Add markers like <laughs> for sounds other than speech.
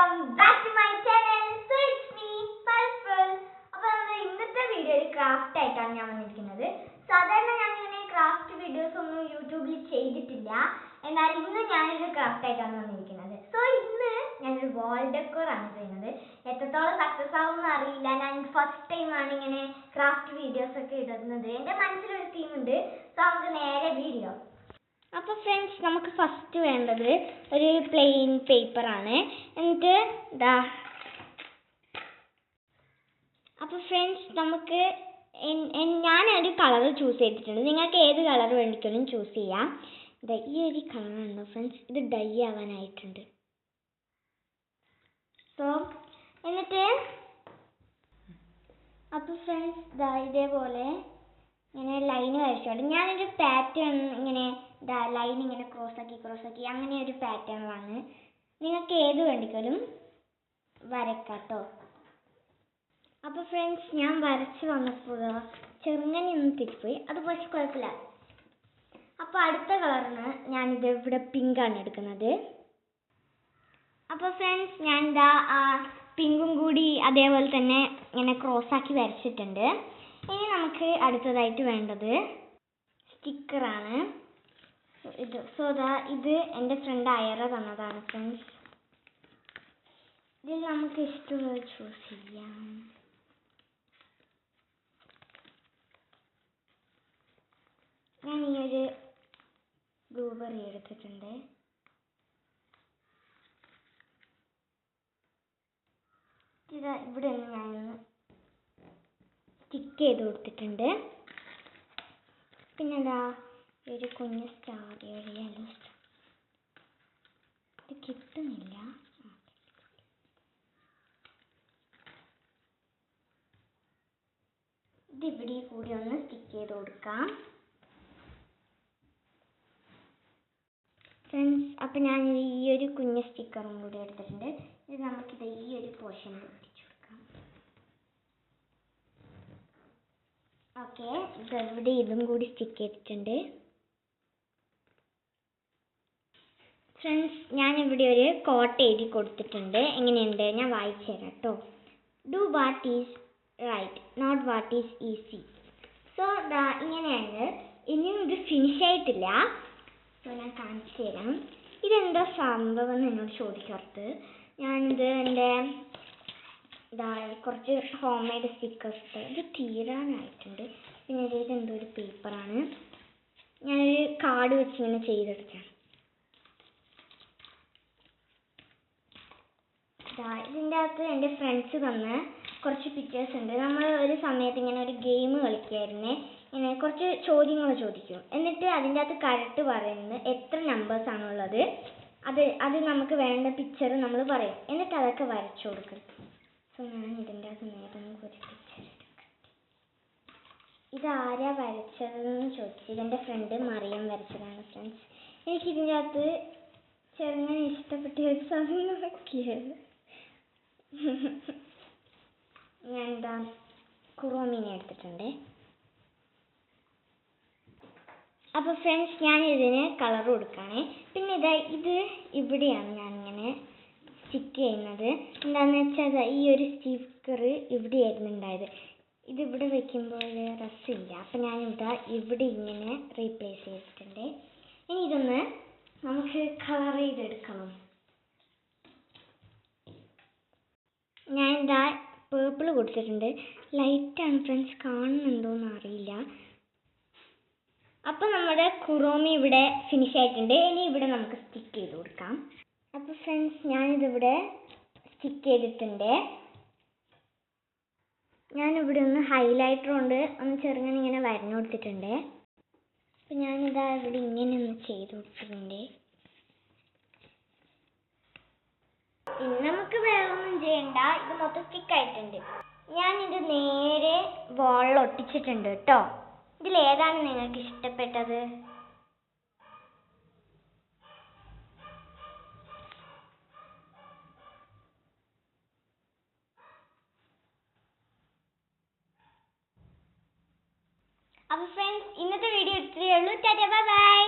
Welcome back to my channel so it's me പൾഫൾ അപ്പോൾ നമ്മൾ ഇന്നത്തെ വീഡിയോ ഒരു ക്രാഫ്റ്റ് ആയിട്ടാണ് ഞാൻ വന്നിരിക്കുന്നത്. സാധാരണ ഞാൻ ഇങ്ങനെ ക്രാഫ്റ്റ് വീഡിയോസ് ഒന്നും യൂട്യൂബിൽ ചെയ്തിട്ടില്ല. എന്നാൽ ഇന്ന് ഞാനൊരു ക്രാഫ്റ്റ് ആയിട്ടാണ് വന്നിരിക്കുന്നത്. സോ ഇന്ന് ഞാനൊരു വാൾ ഡെക്കോർ ആണ് ചെയ്യുന്നത്. എത്രത്തോളം സക്സസ് ആവുമെന്ന് അറിയില്ല. ഞാൻ ഫസ്റ്റ് ടൈമാണ് ഇങ്ങനെ ക്രാഫ്റ്റ് വീഡിയോസ് ഒക്കെ ഇടുന്നത്. എന്റെ മനസ്സിലൊരു തീം ഉണ്ട്. സോ നമുക്ക് നേരെ വീഡിയോ അപ്പോൾ ഫ്രണ്ട്സ് നമുക്ക് ഫസ്റ്റ് വേണ്ടത് ഒരു പ്ലെയിൻ പേപ്പർ ആണ്. എന്നിട്ട് ഇതാ അപ്പോൾ ഫ്രണ്ട്സ് നമുക്ക് ഞാൻ ഒരു കളർ ചൂസ് ചെയ്തിട്ടുണ്ട്. നിങ്ങൾക്ക് ഏത് കളർ വേണ്ടിക്കലും ചൂസ് ചെയ്യാം. ദാ ഈ ഒരു കളറുണ്ടോ ഫ്രണ്ട്സ് ഇത് ഡൈ ആവാനായിട്ടുണ്ട്. സോ എന്നിട്ട് അപ്പോൾ ഫ്രണ്ട്സ് ദാ ഇതേപോലെ ഇങ്ങനെ ലൈൻ വരച്ചോളൂ ഞാനൊരു പാറ്റേൺ ഇങ്ങനെ ഇതാ ലൈൻ ഇങ്ങനെ ക്രോസ് ആക്കി ക്രോസ് ആക്കി. അങ്ങനെ ഒരു പാറ്റേണിലാണ് നിങ്ങൾക്ക് ഏത് വേണ്ടിക്കലും വരക്കാട്ടോ അപ്പോൾ ഫ്രണ്ട്സ് ഞാൻ വരച്ച് വന്നപ്പോൾ ചെറുങ്ങനെ ഒന്ന് തെറ്റിപ്പോയി അത് പക്ഷെ കുഴപ്പമില്ല. അപ്പോൾ അടുത്ത കളറിന് ഞാനിത് ഇവിടെ പിങ്കാണ് എടുക്കുന്നത്. അപ്പോൾ ഫ്രണ്ട്സ് ഞാൻ ഇതാ പിങ്കും കൂടി അതേപോലെ തന്നെ ഇങ്ങനെ ക്രോസാക്കി വരച്ചിട്ടുണ്ട്. ഇനി നമുക്ക് അടുത്തതായിട്ട് വേണ്ടത് സ്റ്റിക്കറാണ് ഇത് സോ ദാ ഇത് എന്റെ ഫ്രണ്ട് അയറ തന്നതാണ് ഫ്രണ്ട്സ് ഇതിൽ നമുക്ക് ഇഷ്ടമുള്ളത് ചൂസ് ചെയ്യാം. ഞാൻ ഈ ഒരു ബ്ലൂബെറി എടുത്തിട്ടുണ്ട്. ഇതാ ഇവിടെ ഒന്ന് ഞാനൊന്ന് സ്റ്റിക്ക് ചെയ്ത് കൊടുത്തിട്ടുണ്ട്. പിന്നെ എന്താ ഒരു കുഞ്ഞ് സ്റ്റാർ ഒരു യെല്ലോ സ്റ്റാർ ഇത് കിട്ടുന്നില്ല. ഇതിവിടെ കൂടി ഒന്ന് സ്റ്റിക്ക് ചെയ്ത് കൊടുക്കാം. ഫ്രണ്ട്സ് അപ്പം ഞാൻ ഈ ഒരു കുഞ്ഞ് സ്റ്റിക്കറും കൂടി എടുത്തിട്ടുണ്ട്. ഇത് നമുക്കിത് ഈ ഒരു പോർഷനിൽ ഒട്ടിച്ചു കൊടുക്കാം. ഓക്കെ ഇതെവിടെ ഇതും കൂടി സ്റ്റിക്ക് ചെയ്തിട്ടുണ്ട്. ഫ്രണ്ട്സ് ഞാൻ ഇവിടെ ഒരു കോട്ട് എഴുതി കൊടുത്തിട്ടുണ്ട്. എങ്ങനെയുണ്ട്? ഞാൻ വായിച്ചു തരാം കേട്ടോ do what is right not what is easy so ഇങ്ങനെയാണ്. ഇനിയും ഇത് ഫിനിഷ് ആയിട്ടില്ല. സോ ഞാൻ കാണിച്ചു തരാം ഇതെന്താ സംഭവം എന്ന് എന്നോട് ചോദിക്കരുത് ഞാനിത് എന്റെ ഇതാ കുറച്ച് ഹോം മെയ്ഡ് സ്റ്റിക്കേഴ്സ് ഇത് തീരാനായിട്ടുണ്ട്. പിന്നെ ഇത് ഇതെന്തോ ഒരു പേപ്പറാണ് ഞാനൊരു കാർഡ് വെച്ച് ഇങ്ങനെ ഇതാ ഇതിന്റെ അകത്ത് എന്റെ ഫ്രണ്ട്സ് തന്ന കുറച്ച് പിക്ചേഴ്സ് ഉണ്ട്. നമ്മൾ ഒരു സമയത്ത് ഇങ്ങനെ ഒരു ഗെയിം കളിക്കുമായിരുന്നേ ഇങ്ങനെ കുറച്ച് ചോദ്യങ്ങൾ ചോദിക്കും. എന്നിട്ട് അതിന്റെ അകത്ത് കറക്റ്റ് പറയുന്നത് എത്ര നമ്പേഴ്സ് ആണുള്ളത്. അത് അത് നമുക്ക് വേണ്ട പിക്ചർ നമ്മൾ പറയും. എന്നിട്ട് അതൊക്കെ വരച്ചു കൊടുക്കും. സോ ഞാൻ ഇതിന്റെ അകത്ത് നേരെ ഒരു പിക്ചർ ഇതാരാ വരച്ചതെന്ന് ചോദിച്ചു. ഇതെന്റെ ഫ്രണ്ട് മറിയം വരച്ചതാണ് ഫ്രണ്ട്സ് എനിക്ക് ഇതിന്റെ അകത്ത് ചെറുങ്ങനെ ഇഷ്ടപ്പെട്ട ഒരു സാധനം നോക്കിയത്. <laughs> ഞാൻ എന്താ കുറോമീനെ എടുത്തിട്ടുണ്ട്. അപ്പോൾ ഫ്രണ്ട്സ് ഞാൻ ഇതിന് കളർ കൊടുക്കുകയാണേ പിന്നെ ഇതാ ഇത് ഇവിടെയാണ് ഞാൻ ഇങ്ങനെ സ്റ്റിക്ക് ചെയ്യുന്നത് എന്താണെന്ന് വെച്ചാൽ ഈ ഒരു സ്റ്റിക്കർ ഇവിടെയായിരുന്നു ഉണ്ടായത്. ഇതിവിടെ വെക്കുമ്പോൾ രസമില്ല. അപ്പം ഞാൻ ഇതാ ഇവിടെ ഇങ്ങനെ റീപ്ലേസ് ചെയ്തിട്ടുണ്ട്. ഇനി ഇതൊന്ന് നമുക്ക് കളർ ചെയ്തെടുക്കണം. ഞാൻ ഇതാ പേർപ്പിൾ കൊടുത്തിട്ടുണ്ട് ലൈറ്റാണ് ഫ്രണ്ട്സ് കാണുന്നുണ്ടോയെന്ന് അറിയില്ല. അപ്പോൾ നമ്മുടെ കുറോമി ഇവിടെ ഫിനിഷ് ആയിട്ടുണ്ട്. ഇനി ഇവിടെ നമുക്ക് സ്റ്റിക്ക് ചെയ്ത് കൊടുക്കാം. അപ്പോൾ ഫ്രണ്ട്സ് ഞാനിതിവിടെ സ്റ്റിക്ക് ചെയ്തിട്ടുണ്ട്. ഞാനിവിടെ ഒന്ന് ഹൈലൈറ്റർ കൊണ്ട് ഒന്ന് ചെറുങ്ങനെ ഇങ്ങനെ വരഞ്ഞു കൊടുത്തിട്ടുണ്ട്. അപ്പം ഞാനിതാ ഇവിടെ ഇങ്ങനെ ഒന്ന് ചെയ്ത് കൊടുത്തിട്ടുണ്ട്. ഇനി നമുക്ക് വേറൊന്നും ചെയ്യണ്ട. ഇത് മൊത്തം സ്റ്റിക്ക് ആയിട്ടുണ്ട്. ഞാൻ ഇത് നേരെ വോളിൽ ഒട്ടിച്ചിട്ടുണ്ട് കേട്ടോ. ഏതാണ് നിങ്ങൾക്ക് ഇഷ്ടപ്പെട്ടത്? അപ്പോൾ ഫ്രണ്ട്സ് ഇന്നത്തെ വീഡിയോ ഇത്രയേ ഉള്ളൂ. Tata bye bye